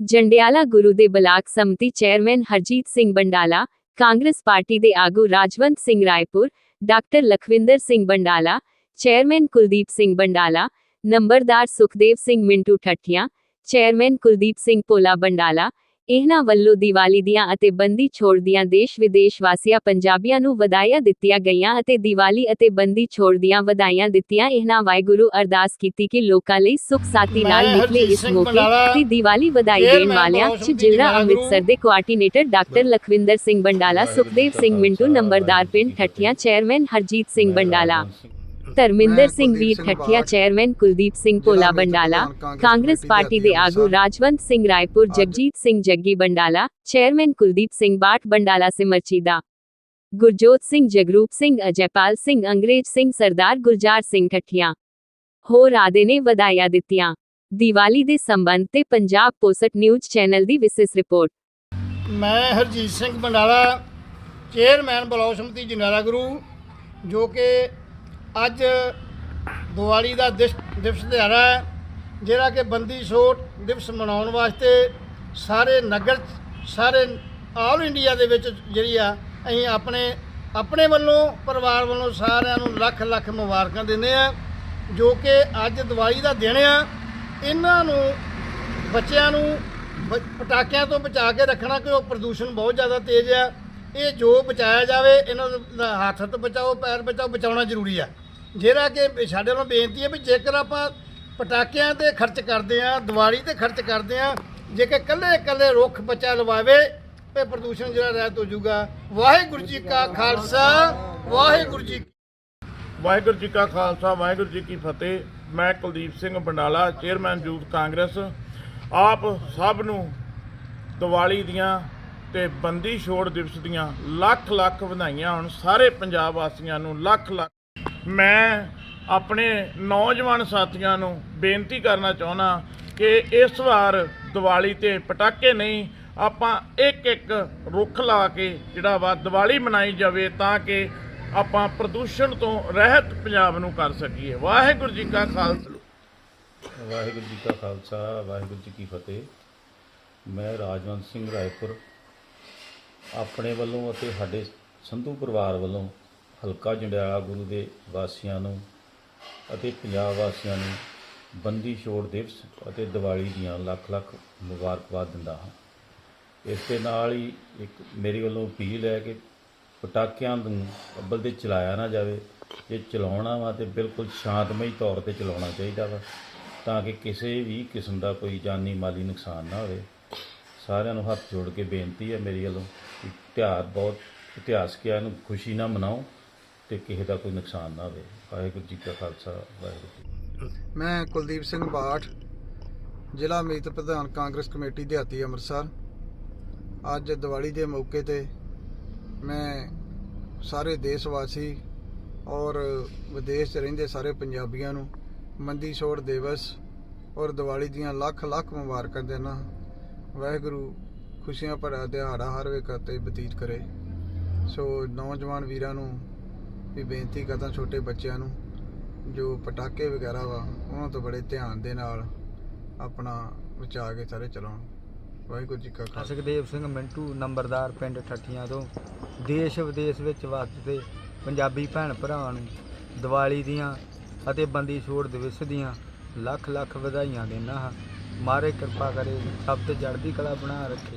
ਜੰਡਿਆਲਾ ਗੁਰੂ ਦੇ block samiti chairman Harjit Singh Bandala, Congress party ਦੇ ਆਗੂ ਰਾਜਵੰਤ ਸਿੰਘ ਰਾਏਪੁਰ, ਡਾਕਟਰ ਲਖਵਿੰਦਰ ਸਿੰਘ ਬੰਡਾਲਾ, ਚੇਅਰਮੈਨ ਕੁਲਦੀਪ ਸਿੰਘ ਬੰਡਾਲਾ, ਨੰਬਰਦਾਰ ਸੁਖਦੇਵ ਸਿੰਘ ਮਿੰਟੂ ਠੱਠੀਆਂ, ਚੇਅਰਮੈਨ ਕੁਲਦੀਪ ਸਿੰਘ ਪੋਲਾ ਬੰਡਾਲਾ ਇਹਨਾਂ ਵੱਲੋਂ ਦੀਵਾਲੀ ਦੀਆਂ ਅਤੇ ਬੰਦੀ ਛੋੜ ਦੀਆਂ ਦੇਸ਼ ਵਿਦੇਸ਼ ਵਾਸੀਆਂ ਪੰਜਾਬੀਆਂ ਨੂੰ ਵਧਾਈਆਂ ਦਿੱਤੀਆਂ ਗਈਆਂ ਅਤੇ ਦੀਵਾਲੀ ਅਤੇ ਬੰਦੀ ਛੋੜ ਦੀਆਂ ਵਧਾਈਆਂ ਦਿੱਤੀਆਂ ਇਹਨਾਂ ਵਾਹਿਗੁਰੂ ਅਰਦਾਸ ਕੀਤੀ ਕਿ ਲੋਕਾਂ ਲਈ ਸੁਖ ਸਾਤੀ ਨਾਲ ਨਿਕਲੇ ਇਸ ਮੌਕੇ ਤੇ ਦੀਵਾਲੀ ਵਧਾਈ ਦੇਣ ਵਾਲਿਆਂ ਚ ਜ਼ਿਲ੍ਹਾ ਅੰਮ੍ਰਿਤਸਰ ਦੇ ਕੋਆਰਡੀਨੇਟਰ ਡਾਕਟਰ ਲਖਵਿੰਦਰ ਸਿੰਘ ਬੰਡਾਲਾ ਸੁਖਦੇਵ ਸਿੰਘ ਮਿੰਟੂ ਨੰਬਰਦਾਰ ਪਿੰਡ Thathian chairman Harjit Singh Bandala Dharminder Singh Veer Thathia chairman Kuldeep Singh Bhola Bandala Congress party ਦੇ ਆਗੂ। ਰਾਜਵੰਤ ਸਿੰਘ ਰਾਏਪੁਰ ਜਗਜੀਤ ਸਿੰਘ ਜੱਗੀ ਬੰਡਾਲਾ ਚੇਅਰਮੈਨ ਕੁਲਦੀਪ ਸਿੰਘ ਬਾਠ ਬੰਡਾਲਾ ਸਿਮਰਚੀਦਾ ਗੁਰਜੋਤ ਸਿੰਘ ਜਗਰੂਪ ਸਿੰਘ ਅਜੈਪਾਲ ਸਿੰਘ ਅੰਗਰੇਜ਼ ਸਿੰਘ ਸਰਦਾਰ ਗੁਰਜਾਰ ਸਿੰਘ ਠੱਠੀਆਂ। ਹੋਰ ਆਦੇ ਨੇ ਵਧਾਈਆਂ ਦਿੱਤੀਆਂ। ਦੀਵਾਲੀ ਦੇ ਸੰਬੰਧ ਤੇ ਪੰਜਾਬ ਪੋਸਟ ਨਿਊਜ਼ ਚੈਨਲ ਦੀ ਵਿਸ਼ੇਸ਼ ਰਿਪੋਰਟ। ਮੈਂ ਹਰਜੀਤ ਸਿੰਘ ਬੰਡਾਲਾ ਚੇਅਰਮੈਨ ਬਲਾਕ ਸਮਿਤੀ ਜਨਾਲਾ ਗੁਰੂ ਜੋ ਕਿ ਅੱਜ ਦੀਵਾਲੀ ਦਾ ਦਿਸ- ਦਿਵਸ ਦਿਹਾੜਾ ਹੈ, ਜਿਹੜਾ ਕਿ ਬੰਦੀ ਛੋਟ ਦਿਵਸ ਮਨਾਉਣ ਵਾਸਤੇ ਸਾਰੇ ਨਗਰ ਸਾਰੇ ਆਲ ਇੰਡੀਆ ਦੇ ਵਿੱਚ ਜਿਹੜੀ ਆ, ਅਸੀਂ ਆਪਣੇ ਆਪਣੇ ਵੱਲੋਂ, ਪਰਿਵਾਰ ਵੱਲੋਂ ਸਾਰਿਆਂ ਨੂੰ ਲੱਖ ਲੱਖ ਮੁਬਾਰਕਾਂ ਦਿੰਦੇ ਆ ਜੋ ਕਿ ਅੱਜ ਦੀਵਾਲੀ ਦਾ ਦਿਨ ਆ। ਇਹਨਾਂ ਨੂੰ, ਬੱਚਿਆਂ ਨੂੰ ਬ- ਪਟਾਕਿਆਂ ਤੋਂ ਬਚਾ ਕੇ ਰੱਖਣਾ ਕਿ ਉਹ ਪ੍ਰਦੂਸ਼ਣ ਬਹੁਤ ਜ਼ਿਆਦਾ ਤੇਜ਼ ਆ। ਇਹ ਜੋ ਬਚਾਇਆ ਜਾਵੇ, ਇਹਨਾਂ ਦਾ ਹੱਥ ਤੋਂ ਬਚਾਓ, ਪੈਰ ਬਚਾਓ, ਬਚਾਉਣਾ ਜ਼ਰੂਰੀ ਆ। ਜਿਹੜਾ ਕਿ ਸਾਡੇ ਵੱਲੋਂ ਬੇਨਤੀ ਹੈ ਵੀ ਜੇਕਰ ਆਪਾਂ ਪਟਾਕਿਆਂ ਤੇ ਖਰਚ ਕਰਦੇ ਆ ਦੀਵਾਲੀ ਤੇ ਖਰਚ ਕਰਦੇ ਆ ਜੇਕਰ ਕੱਲੇ ਕੱਲੇ ਰੁੱਖ ਬੱਚਾ ਲਵਾਵੇ, ਤੇ ਪ੍ਰਦੂਸ਼ਣ ਜਿਹੜਾ ਰਹਿਤ ਹੋ ਜਾਊਗਾ। ਵਾਹਿਗੁਰੂ ਜੀ ਕਾ ਖਾਲਸਾ, ਵਾਹਿਗੁਰੂ ਜੀ ਵਾਹਿਗੁਰੂ ਜੀ ਕਾ ਖਾਲਸਾ, ਵਾਹਿਗੁਰੂ ਜੀ ਕੀ ਫਤਿਹ। ਮੈਂ ਕੁਲਦੀਪ ਸਿੰਘ ਬੰਡਾਲਾ, ਚੇਅਰਮੈਨ ਯੂਥ ਕਾਂਗਰਸ। ਆਪ ਸਭ ਨੂੰ ਦੀਵਾਲੀ ਦੀਆਂ ਤੇ ਬੰਦੀ ਛੋੜ ਦਿਵਸ ਦੀਆਂ ਲੱਖ ਲੱਖ ਵਧਾਈਆਂ ਹੋਣ। ਸਾਰੇ ਪੰਜਾਬ ਵਾਸੀਆਂ ਨੂੰ ਲੱਖ ਲੱਖ ਮੈਂ ਆਪਣੇ ਨੌਜਵਾਨ ਸਾਥੀਆਂ ਨੂੰ ਬੇਨਤੀ ਕਰਨਾ ਚਾਹੁੰਦਾ ਕਿ ਇਸ ਵਾਰ ਦੀਵਾਲੀ ਤੇ ਪਟਾਕੇ ਨਹੀਂ, ਆਪਾਂ ਇੱਕ ਇੱਕ ਰੁੱਖ ਲਾ ਕੇ ਜਿਹੜਾ ਵਾ ਦੀਵਾਲੀ ਮਨਾਈ ਜਾਵੇ ਤਾਂ ਕਿ ਆਪਾਂ ਪ੍ਰਦੂਸ਼ਣ ਤੋਂ ਰਹਿਤ ਪੰਜਾਬ ਨੂੰ ਕਰ ਸਕੀਏ। ਵਾਹਿਗੁਰੂ ਜੀ ਕਾ ਖਾਲਸਾ। ਵਾਹਿਗੁਰੂ ਜੀ ਕਾ ਖਾਲਸਾ, ਵਾਹਿਗੁਰੂ ਜੀ ਕੀ ਫਤਿਹ। ਮੈਂ ਰਾਜਵੰਤ ਸਿੰਘ ਰਾਏਪੁਰ, ਆਪਣੇ ਵੱਲੋਂ ਅਤੇ ਸਾਡੇ ਸੰਧੂ ਪਰਿਵਾਰ ਵੱਲੋਂ ਹਲਕਾ ਜੰਡਿਆਲਾ ਗੁਰੂ ਦੇ ਵਾਸੀਆਂ ਨੂੰ ਅਤੇ ਪੰਜਾਬ ਵਾਸੀਆਂ ਨੂੰ ਬੰਦੀ ਛੋੜ ਦਿਵਸ ਅਤੇ ਦੀਵਾਲੀ ਦੀਆਂ ਲੱਖ ਲੱਖ ਮੁਬਾਰਕਬਾਦ ਦਿੰਦਾ ਹਾਂ। ਇਸ ਦੇ ਨਾਲ ਹੀ ਇੱਕ ਮੇਰੀ ਵੱਲੋਂ ਅਪੀਲ ਹੈ ਕਿ ਪਟਾਕਿਆਂ ਨੂੰ ਅੱਬਲ ਤੇ ਚਲਾਇਆ ਨਾ ਜਾਵੇ। ਜੇ ਚਲਾਉਣਾ ਵਾ ਤੇ ਬਿਲਕੁਲ ਸ਼ਾਂਤਮਈ ਤੌਰ ਤੇ ਚਲਾਉਣਾ ਚਾਹੀਦਾ ਵਾ ਤਾਂ ਕਿ ਕਿਸੇ ਵੀ ਕਿਸਮ ਦਾ ਕੋਈ ਜਾਨੀ ਮਾਲੀ ਨੁਕਸਾਨ ਨਾ ਹੋਵੇ। ਸਾਰਿਆਂ ਨੂੰ ਹੱਥ ਜੋੜ ਕੇ ਬੇਨਤੀ ਹੈ ਮੇਰੀ ਵੱਲੋਂ ਕਿ ਤਿਉਹਾਰ ਬਹੁਤ ਇਤਿਹਾਸਕ ਹੈ, ਇਹਨੂੰ ਖੁਸ਼ੀ ਨਾਲ ਮਨਾਓ। ਤੇ ਕਿਸੇ ਦਾ ਕੋਈ ਨੁਕਸਾਨ ਨਾ ਹੋਵੇ। ਵਾਹਿਗੁਰੂ ਜੀ ਕਾ ਖਾਲਸਾ, ਵਾਹਿਗੁਰੂ ਜੀ ਕੀ ਫਤਿਹ। ਮੈਂ ਕੁਲਦੀਪ ਸਿੰਘ ਬਾਠ, ਜ਼ਿਲ੍ਹਾ ਮੀਤ ਪ੍ਰਧਾਨ ਕਾਂਗਰਸ ਕਮੇਟੀ ਦਿਹਾਤੀ ਅੰਮ੍ਰਿਤਸਰ। ਅੱਜ ਦੀਵਾਲੀ ਦੇ ਮੌਕੇ ਤੇ ਮੈਂ ਸਾਰੇ ਦੇਸ਼ ਵਾਸੀ ਔਰ ਵਿਦੇਸ਼ 'ਚ ਰਹਿੰਦੇ ਸਾਰੇ ਪੰਜਾਬੀਆਂ ਨੂੰ ਮੰਦੀ ਛੋੜ ਦਿਵਸ ਔਰ ਦੀਵਾਲੀ ਦੀਆਂ ਲੱਖ ਲੱਖ ਮੁਬਾਰਕਾਂ ਦੇਣਾ ਵਾਹਿਗੁਰੂ ਖੁਸ਼ੀਆਂ ਭਰਿਆ ਦਿਹਾੜਾ ਹਰ ਵੇਖ ਤੇ ਬਤੀਤ ਕਰੇ। ਸੋ ਨੌਜਵਾਨ ਵੀਰਾਂ ਨੂੰ ਵੀ ਬੇਨਤੀ ਕਰਦਾ ਛੋਟੇ ਬੱਚਿਆਂ ਨੂੰ, ਜੋ ਪਟਾਕੇ ਵਗੈਰਾ ਵਾ, ਉਹਨਾਂ ਤੋਂ ਬੜੇ ਧਿਆਨ ਦੇ ਨਾਲ ਆਪਣਾ ਬਚਾ ਕੇ ਸਾਰੇ ਚਲਾਉਣ। ਵਾਹਿਗੁਰੂ ਜੀ ਕਾ ਖਾਲਸਾ। ਸੁਖਦੇਵ ਸਿੰਘ ਮਿੰਟੂ, ਨੰਬਰਦਾਰ ਪਿੰਡ ਠੱਠੀਆਂ ਤੋਂ। ਦੇਸ਼ ਵਿਦੇਸ਼ ਵਿੱਚ ਵਸਦੇ ਪੰਜਾਬੀ ਭੈਣ ਭਰਾਵਾਂ ਨੂੰ ਦੀਵਾਲੀ ਦੀਆਂ ਅਤੇ ਬੰਦੀ ਛੋੜ ਦਿਵਸ ਦੀਆਂ ਲੱਖ ਲੱਖ ਵਧਾਈਆਂ ਦਿੰਦਾ ਹਾਂ। ਮਾਰੇ ਕਿਰਪਾ ਕਰੇ ਸਭ ਤੇ ਚੜ੍ਹਦੀ ਕਲਾ ਬਣਾ ਰੱਖੇ।